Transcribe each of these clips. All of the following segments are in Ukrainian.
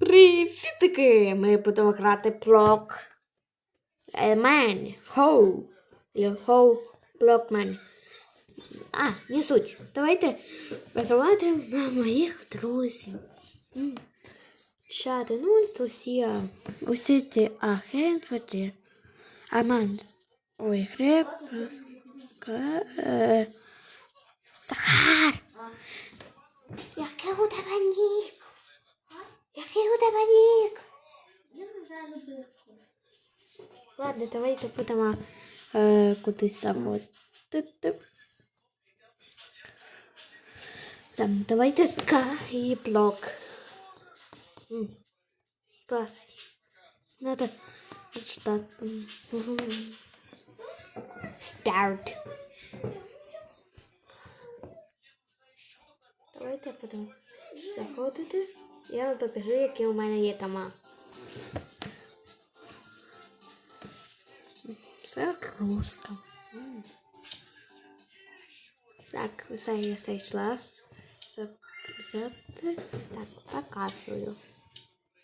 Привітики! Ми будемо грати блок Мен. Хоу. Хоу Блокмен. А, не суть. Давайте посмотрим на моїх друзів. Чати, ну, друзі. Усі ці агент, воді. Аманд. Ой, греб. Е, Сахар. Який у тебе нік? Який у тебе нік? Я не знаю бирку. Давайте будемо е, кудись заходити. Там, давайте скайблок. М, Клас. Надо что Старт. Давайте будемо заходити. Я вам покажу, які у мене є тома. Все просто. М. Так, все я зайшла. Все взяти. Так, показую.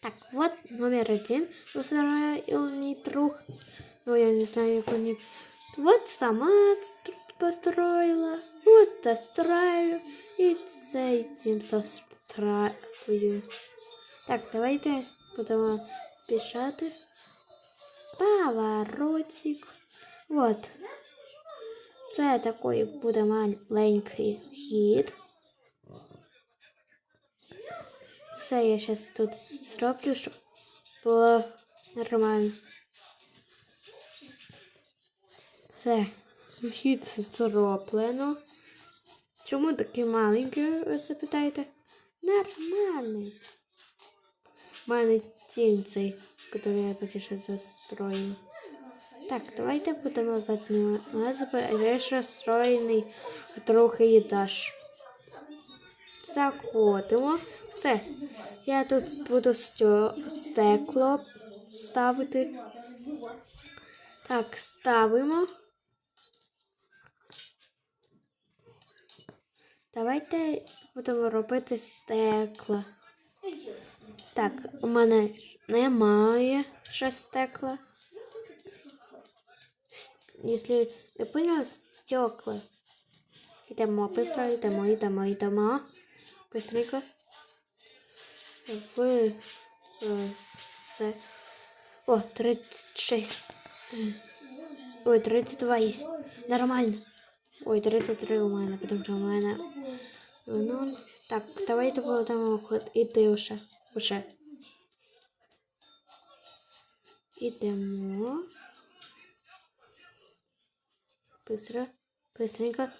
Так, вот номер один устроил мій друг. Ну, я не знаю, як вони. Вот сама стр- построила. Вот достраиваю. І цим застраюю. Так, давайте будемо пішати. Поворотик. Вот. Це такий буде маленький хід. Все, я зараз тут зроблю, щоб було нормально. Все, хід зроблено. Чому такий маленький, ви запитаєте? Нормальний. У мене тінь цей, який я потіше застроїв. Так, давайте будемо піднімати. Я ж розстроєний трохи етаж. Заходимо. Все. Я тут буду стекло ставити. Так, ставимо. Давайте будемо робити стекла. Так, у мене немає ще стекла. Если не поняла, стекла. Йдемо, быстро, и йдемо, йдемо, йдемо. Быстренько. В... е, Це... О, 36. Ой, 32 є. Нормально. Ой, 33 у мене, тому що у мене... Ну, так, давайте будемо іти вже. Уже. Ідемо. Быстро, быстренько.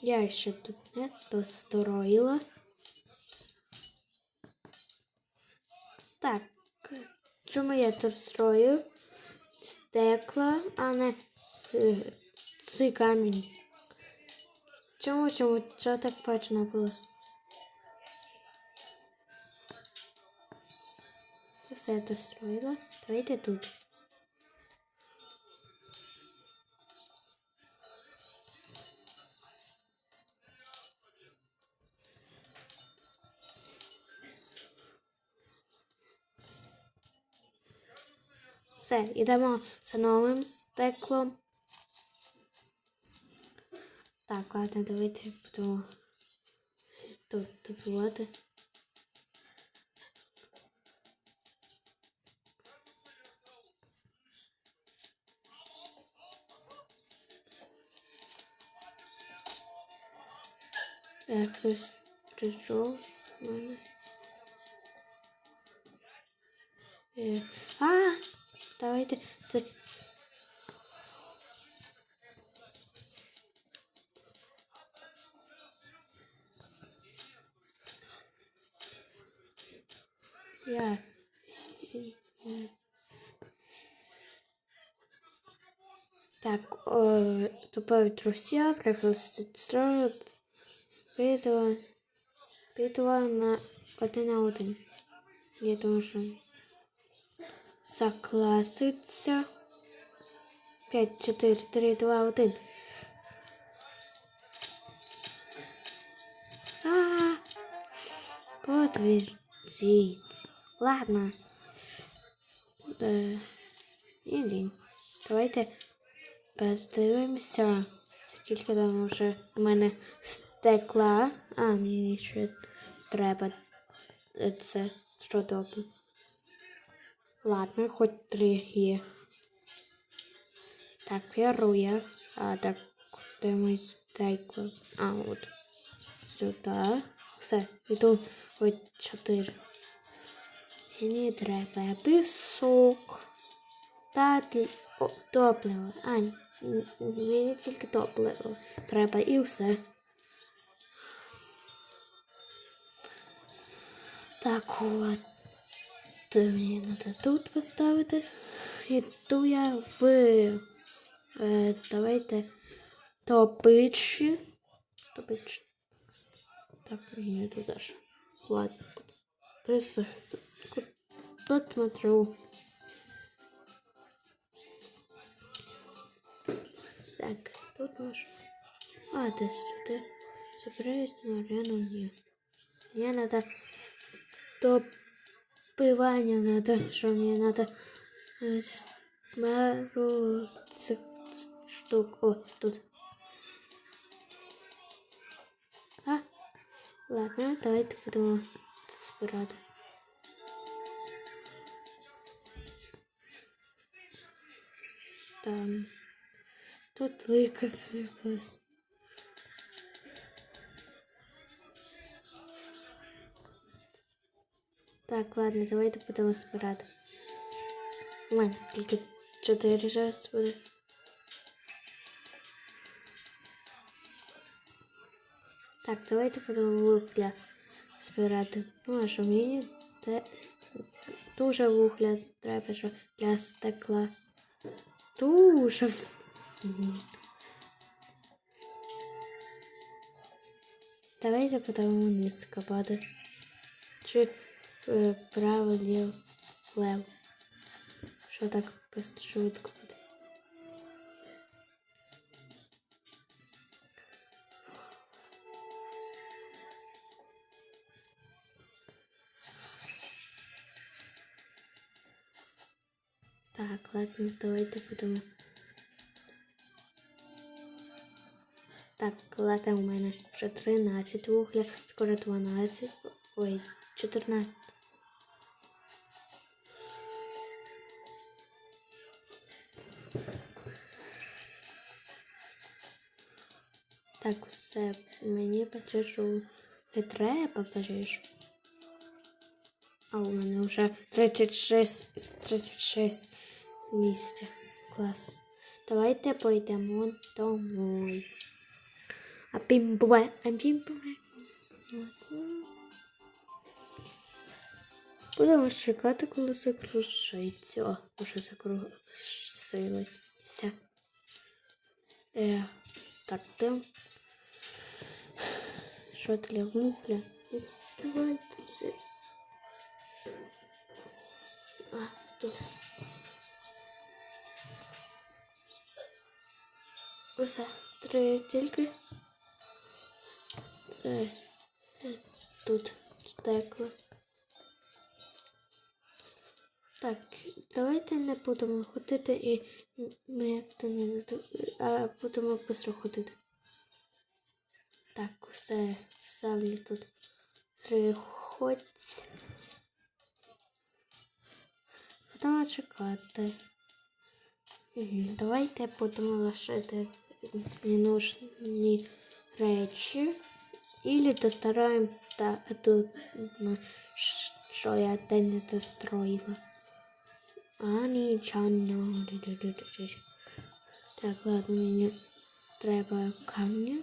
Я еще тут не достроила. Так, чому я тут строю? Стекла, а не е, цей камінь. Чому, чому, що так бачно було? Все я достроила. Давайте тут. Все, йдемо за новим стеклом. Так, ладно, давайте будемо тут добувати. Е, Хтось прийшов в мене. Е, А, давайте. Я. Так, о, тупая друзья, пригласить строю, битва, битва на один на один. Я думаю, що закласиться. 5, 4, 3, 2, 1. А, подвір. Звідси. Ладно. Е, і. Давайте подивимося, скільки там вже в мене стекла. А, мені ще треба це що добре. Ладно, хоч три є. Так, первое. А, так, де мій стекло? А, от. Сюди. Все, іду хоч чотири. Мені треба пісок. Та т- о, топливо. А, н- н- мені тільки топливо. Треба і все. Так от. Це мені треба тут поставити. Іду я в. Е, давайте топичі. Топичі. Так, не туда же. Ладно. То есть, посмотрю. Так, тут наш. А, это сюда. Собираюсь на арену не. Мне надо допивание надо, что мне надо э, пару цих штук. О, тут. А, ладно, давайте будемо збирати. Там. Тут викопалось. Так, ладно, давайте будемо збирати. У мене тільки чотири зараз буде. Так, давайте будемо вугля збирати. Ну, а що мені те... дуже вугля треба, що для стекла. Дуже. Давайте будемо вниз копати. Чи е, право, ліво, лево. Що так швидко буде. Так, ладно, давайте будемо. Так, ладно, у мене вже 13 вугля, скоро 12. Ой, 14. Так, все, мені пожежу не треба пожежу. А у мене вже 36, 36 місця. Клас. Давайте пойдемо домой. А пімбуе, а пімбуе. Будемо чекати, коли закружиться. О, вже закружилося. Е, так, де? Що для вугля? Відкривається. А, тут. Усе. Три тільки. Е, е, Тут стекла. Так, давайте не будемо ходити і ми то не а будемо швидко ходити. Так, все ставлю тут. Приходь. Будемо чекати. Давайте будемо лишити ненужні речі. Ілі достараємо та тут, що я те не достроїла. А нічого. Ду-ду-ду-ду-ду. Так, ладно, мені треба камня.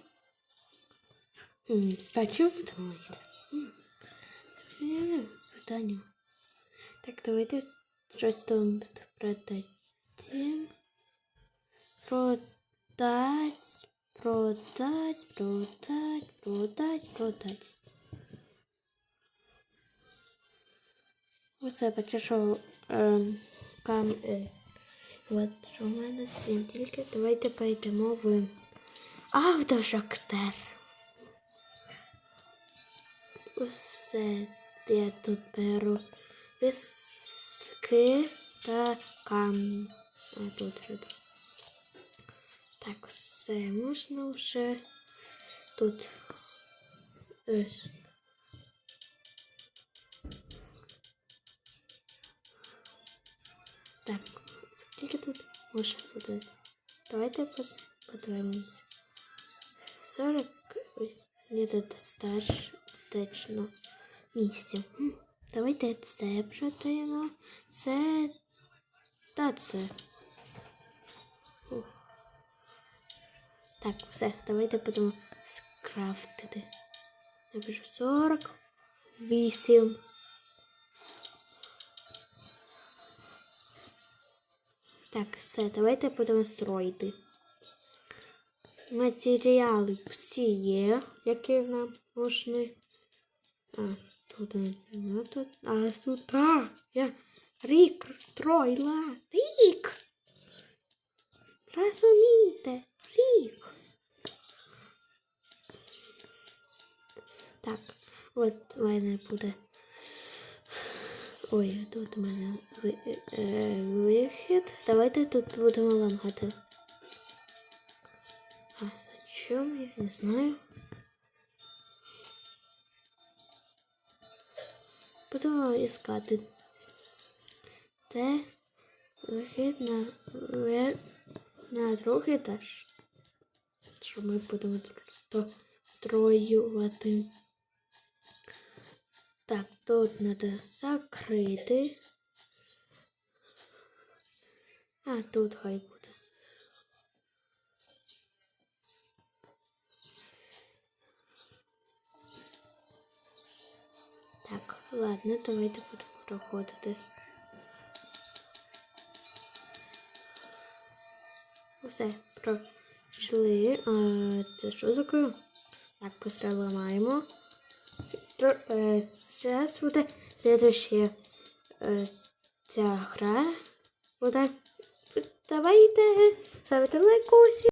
Не знаю, Питання. Так, давайте там продати. Продать, продать, продать, продать, продать. Усе почешов кам. Е, от у мене сім тільки. Давайте перейдемо в автошахтер. Усе я тут беру піски та камні. А тут ряду. Так, все, можна вже тут. Ось. Так, скільки тут може бути? Давайте подивимось. 40 ось ні, тут достатньо місця. Хм, Давайте це продаємо. Це та це. Так, все, давайте будемо скрафтити. Напишу 48. Так, все, давайте будемо строїти. Матеріали всі є, які нам нужні. А, тут не тут. А сюди я рік строїла. Рік. Розумієте? Рік. Так, от у мене буде. Ой, тут у мене ви- е, вихід. Давайте тут будемо ламати. А зачем? Я не знаю. Будемо іскати. Де вихід на, на другий етаж. Що ми будемо строювати. Так, тут треба закрити. А, тут хай буде. Ладно, давайте будемо проходити. Все, пройшли. А, це що таке? Так, просто ламаємо. Е, Зараз буде следующая е, ця гра. Буде. Давайте ставити лайкосик.